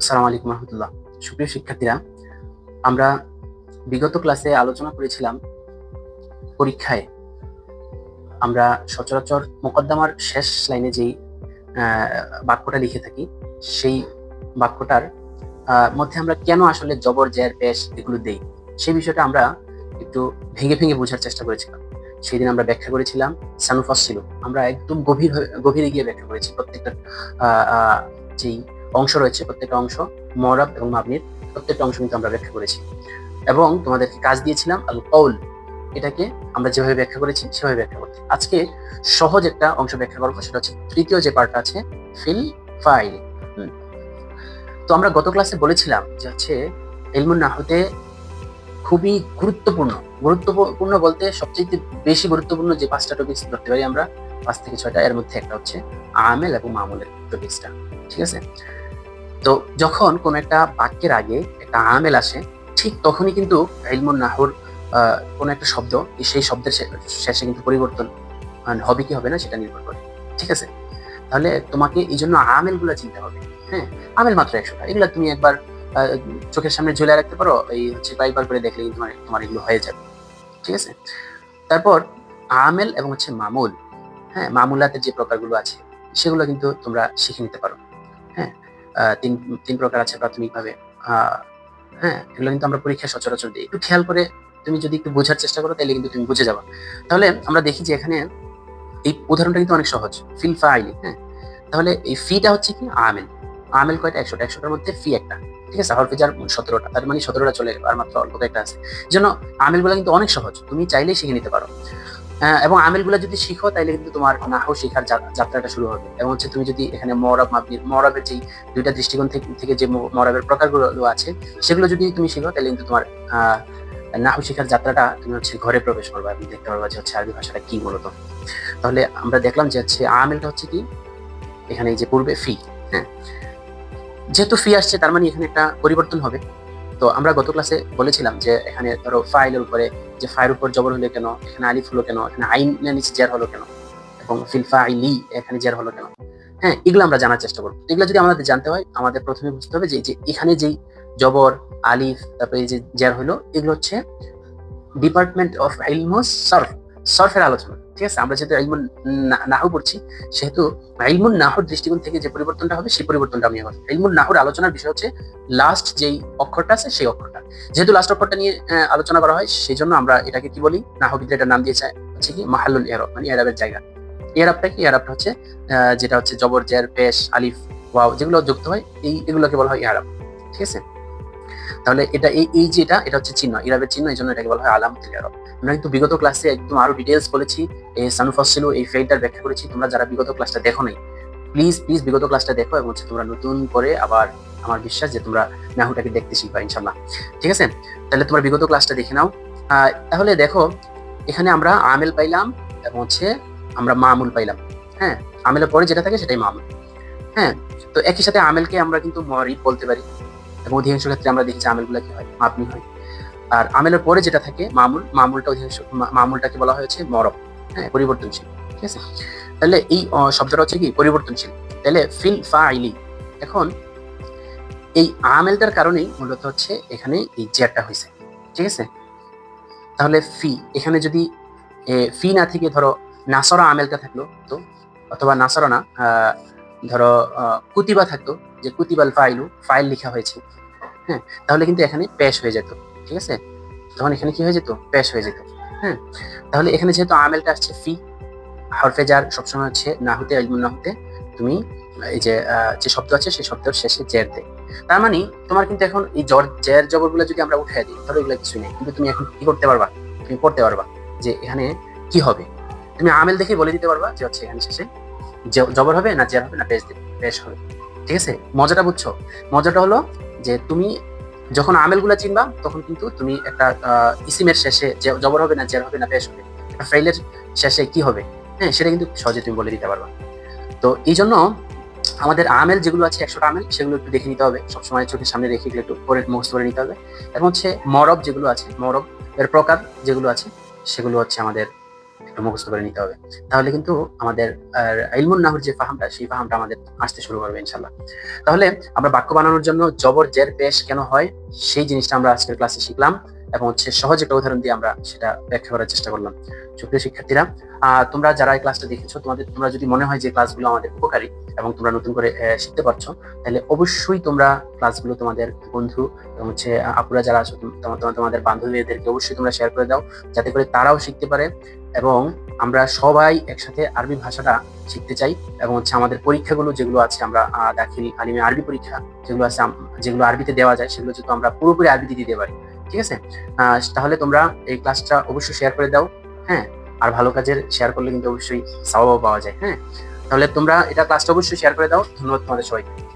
আসসালামু আলাইকুম রহমতুল্লাহ। সুপ্রিয় শিক্ষার্থীরা, আমরা বিগত ক্লাসে আলোচনা করেছিলাম পরীক্ষায়। আমরা সচরাচর মোকদ্দমার শেষ লাইনে যেই বাক্যটা লিখে থাকি, সেই বাক্যটার মধ্যে আমরা কেন আসলে জবর জের পেশ এগুলো দেই, সেই বিষয়টা আমরা একটু ভেঙে ভেঙে বোঝার চেষ্টা করেছিলাম। সেই দিন আমরা ব্যাখ্যা করেছিলাম, সানুফাস ছিল। আমরা একদম গভীর গভীরে গিয়ে ব্যাখ্যা করেছি প্রত্যেকটা যেই অংশ রয়েছে প্রত্যেকটা অংশ মরাব এবং মাবনির প্রত্যেকটা অংশ কিন্তু আমরা ব্যাখ্যা করেছি। এবং তোমাদেরকে কাজ দিয়েছিলাম আল কৌল এটাকে আমরা যেভাবে ব্যাখ্যা করেছি সেভাবে ব্যাখ্যা করতে আজকে সহজ একটা অংশ ব্যাখ্যা করব সেটা হচ্ছে তৃতীয় যে পার্টটা আছে ফিল ফাইল। তো আমরা গত ক্লাসে বলেছিলাম যে হচ্ছে এলমুন নাহতে খুবই গুরুত্বপূর্ণ। গুরুত্বপূর্ণ বলতে সবচেয়ে বেশি গুরুত্বপূর্ণ যে পাঁচটা টপিক্স ধরতে পারি আমরা পাঁচ থেকে ছয়টা। এর মধ্যে একটা হচ্ছে আমেল এবং মামুলের টপিক্সটা ঠিক আছে? তো যখন কোন একটা বাক্যের আগে একটা আমেল আসে, ঠিক তখনই কিন্তু ইলমুন নাহুর কোনো একটা শব্দ সেই শব্দের শেষে কিন্তু পরিবর্তন হবে কি হবে না সেটা নির্ভর করে, ঠিক আছে? তাহলে তোমাকে এই জন্য আমেলগুলা চিনতে হবে হ্যাঁ? আমেল মাত্র একশোটা এগুলা তুমি একবার চোখের সামনে ঝুলে রাখতে পারো, এই হচ্ছে কয়েকবার করে দেখলে তোমার তোমার এগুলো হয়ে যাবে, ঠিক আছে? তারপর আমেল এবং হচ্ছে মামুল হ্যাঁ? মামুলাতের যে প্রকারগুলো আছে, সেগুলো কিন্তু তোমরা শিখে নিতে পারো হ্যাঁ? তিন তিন প্রকার আছে প্রাথমিকভাবে। হ্যাঁ এগুলো কিন্তু আমরা পরীক্ষায় সচরাচর দিই। একটু খেয়াল করে তুমি যদি একটু বোঝার চেষ্টা করো তাহলে কিন্তু তুমি বুঝে যাবে। তাহলে আমরা দেখি যে এখানে এই উদাহরণটা কিন্তু অনেক সহজ। ফিল ফাইলি হ্যাঁ। তাহলে এই ফিটা হচ্ছে কি? আমেল আমেল কয়টা? একশোটা। একশোটার মধ্যে ফি একটা। ঠিক আছে? হরফে যার সতেরোটা, তার মানে সতেরোটা চলে গেল, আর মাত্র অল্প একটা আছে। যেন আমেলগুলো কিন্তু অনেক সহজ। তুমি চাইলেই শিখে নিতে পারো। এবং আমেলগুলো যদি শিখো তাহলে কিন্তু তোমার নাহও শেখার যাত্রাটা শুরু হবে। এবং হচ্ছে তুমি যদি এখানে মরব মাবনির মরবের যেই দুইটা দৃষ্টিকোণ থেকে যে মরবের প্রকারগুলো আছে, সেগুলো যদি তুমি শিখো তাহলে কিন্তু তোমার নাহু শেখার যাত্রাটা তুমি হচ্ছে ঘরে প্রবেশ করবা এবং দেখতে পারবা যে হচ্ছে আরবি ভাষাটা কি মূলত। তাহলে আমরা দেখলাম যে হচ্ছে আমেলটা হচ্ছে কি? এখানে এই যে পূর্বে ফি হ্যাঁ। যেহেতু ফি আসছে, তার মানে এখানে একটা পরিবর্তন হবে। তো আমরা গত ক্লাসে বলেছিলাম যে এখানে ধরো ফাইলের উপরে যে ফাইল উপর জবর হলো কেন, এখানে আলিফ হলো কেন, এখানে আইন নিচে জের হলো কেন এবং ফিলফা আইলি এখানে জের হলো কেন। হ্যাঁ এগুলো আমরা জানার চেষ্টা করব। এগুলো যদি আমাদের জানতে হয়, আমাদের প্রথমে বুঝতে হবে যে এখানে যেই জবর, আলিফ, তারপরে যে জের হলো, এগুলো হচ্ছে ডিপার্টমেন্ট অফ ইলমু সরফ সরফের আলোচনা। ঠিক আছে? আমরা যেহেতু ইলমুন না- নাহু পড়ছি, সেহেতু ইলমুন নাহুর দৃষ্টিকোণ থেকে যে পরিবর্তনটা হবে, সেই পরিবর্তনটা আমি এখন ইলমুন নাহুর আলোচনার বিষয় হচ্ছে লাস্ট যেই অক্ষরটা আছে, সেই অক্ষরটা। যেহেতু লাস্ট অক্ষরটা নিয়ে আলোচনা করা হয় সেই জন্য আমরা এটাকে কি বলি? নাহবিদরা এটার নাম দিয়েছে, হচ্ছে কি? মাহালুল এরব মানে এরাবের জায়গা। এরাবটা কি? এরাবটা হচ্ছে যেটা হচ্ছে জবর জের পেশ, আলিফ, ওয়াও, যেগুলো যুক্ত হয়, এই, এগুলোকে বলা হয় ইয়ারাব ঠিক আছে? তাহলে এটা এই এই যেটা এটা হচ্ছে চিহ্ন ইরাবের চিহ্ন, এই জন্য এটাকে বলা হয় আলামতুল আমরা কিন্তু বিগত ক্লাসে একদম আরও ডিটেলস বলেছি। এই সানুফাসিল এই ফেইটার ব্যাখ্যা করেছি। তোমরা যারা বিগত ক্লাসটা দেখো নাই প্লিজ প্লিজ বিগত ক্লাসটা দেখো এবং হচ্ছে তোমরা নতুন করে আবার আমার বিশ্বাস যে তোমরা নাহুটাকে দেখতে শিখবা ইনশাল্লাহ ঠিক আছে? তাহলে তোমরা বিগত ক্লাসটা দেখে নাও। তাহলে দেখো, এখানে আমরা আমেল পাইলাম এবং হচ্ছে আমরা মামুল পাইলাম। হ্যাঁ আমেলের পরে যেটা থাকে সেটাই মামুল। হ্যাঁ তো একই সাথে আমেলকে আমরা কিন্তু মরিব বলতে পারি এবং অধিকাংশ ক্ষেত্রে আমরা দেখি যে আমেলগুলো কি হয়? মাপনি হয়। আর আমেলের পরে যেটা থাকে, মামুল, মামুলটা অধিকাংশ মামুলটাকে বলা হয়েছে মরব। হ্যাঁ পরিবর্তনশীল, ঠিক আছে? তাহলে এই শব্দটা হচ্ছে কি? পরিবর্তনশীল। তাহলে ফিল ফাইলি, এখন এই আমেলটার কারণেই মূলত হচ্ছে এখানে এই জেরটা হয়েছে, ঠিক আছে? তাহলে ফি, এখানে যদি ফি না থেকে ধরো নাসরা আমেলটা থাকল, তো অথবা নাসরা না ধরো কুতিবা থাকতো, যে কুতিবাল ফাইলু, ফাইল লেখা হয়েছে হ্যাঁ? তাহলে কিন্তু এখানে পেশ হয়ে যেত। ঠিক আছে? তখন এখানে কি হয়ে যেত? পেশ হয়ে যেত। হ্যাঁ তাহলে এখানে যেহেতু আমেলটা আসছে ফি হরফে যার সবসময় হচ্ছে না হতে ইলমুন না হতে, তুমি এই যে যে শব্দ আছে, সেই শব্দের শেষে জের দেয় তার মানে তোমার কিন্তু এখন এই জর জের জবরগুলো যদি আমরা উঠাই দিই ধরো এগুলো কিছু নেই। কিন্তু তুমি এখন কি করতে পারবা? তুমি পড়তে পারবা যে এখানে কি হবে? তুমি আমেল দেখে বলে দিতে পারবা যে হচ্ছে এখানে শেষে জবর হবে না জের হবে না পেশ দেবে পেশ হবে। ঠিক আছে? মজাটা বুঝছ? মজাটা হলো যে তুমি যখন আমেলগুলো চিনবা, তখন কিন্তু তুমি একটা ইসিমের শেষে যে জবর হবে না, জের হবে না, পেশ হবে, একটা ফাইলের শেষে কি হবে? হ্যাঁ সেটা কিন্তু সহজে তুমি বলে দিতে পারবা। তো এই জন্য আমাদের আমেল যেগুলো আছে, একশোটা আমেল, সেগুলো একটু দেখে নিতে হবে। সবসময় চোখের সামনে রেখে একটু পরে মুখস্থ করে নিতে হবে। এবং হচ্ছে মরব যেগুলো আছে, মরব এর প্রকার যেগুলো আছে, সেগুলো হচ্ছে আমাদের মুখস্থ করে নিতে হবে। তাহলে কিন্তু আমাদের ইলমুন নাহুর যে ফাহামটা, সেই ফাহামটা আমাদের আসতে শুরু করবে ইনশাল্লাহ তাহলে আমরা বাক্য বানানোর জন্য জবর, জের, পেশ কেন হয়, সেই জিনিসটা আমরা আজকের ক্লাসে শিখলাম এবং হচ্ছে সহজ একটা উদাহরণ দিয়ে আমরা সেটা ব্যাখ্যা করার চেষ্টা করলাম। সুপ্রিয় শিক্ষার্থীরা তোমরা যারা এই ক্লাসটা দেখেছ, তোমাদের, তোমরা যদি মনে হয় যে ক্লাসগুলো আমাদের উপকারী এবং তোমরা নতুন করে শিখতে পারছ, তাহলে অবশ্যই তোমরা ক্লাসগুলো তোমাদের বন্ধু এবং হচ্ছে আপুরা যারা আছো, তোম- তোমা- তোমা- তোমাদের বান্ধবীদেরকে অবশ্যই তোমরা শেয়ার করে দাও, যাতে করে তারাও শিখতে পারে। এবং আমরা সবাই একসাথে আরবি ভাষাটা শিখতে চাই এবং হচ্ছে আমাদের পরীক্ষাগুলো যেগুলো আছে আমরা দাখিল আলিমে আরবি পরীক্ষা যেগুলো আছে যেগুলো আরবিতে দেওয়া যায় সেগুলো যেহেতু আমরা পুরোপুরি আরবিতে দিতে পারি, ঠিক আছে? তাহলে তোমরা এই ক্লাসটা অবশ্যই শেয়ার করে দাও হ্যাঁ? আর ভালো কাজের শেয়ার করলে কিন্তু অবশ্যই সাওয়াও পাওয়া যায় হ্যাঁ? তাহলে তোমরা এটা ক্লাসটা অবশ্যই শেয়ার করে দাও, ধন্যবাদ তোমাদের সবাইকে।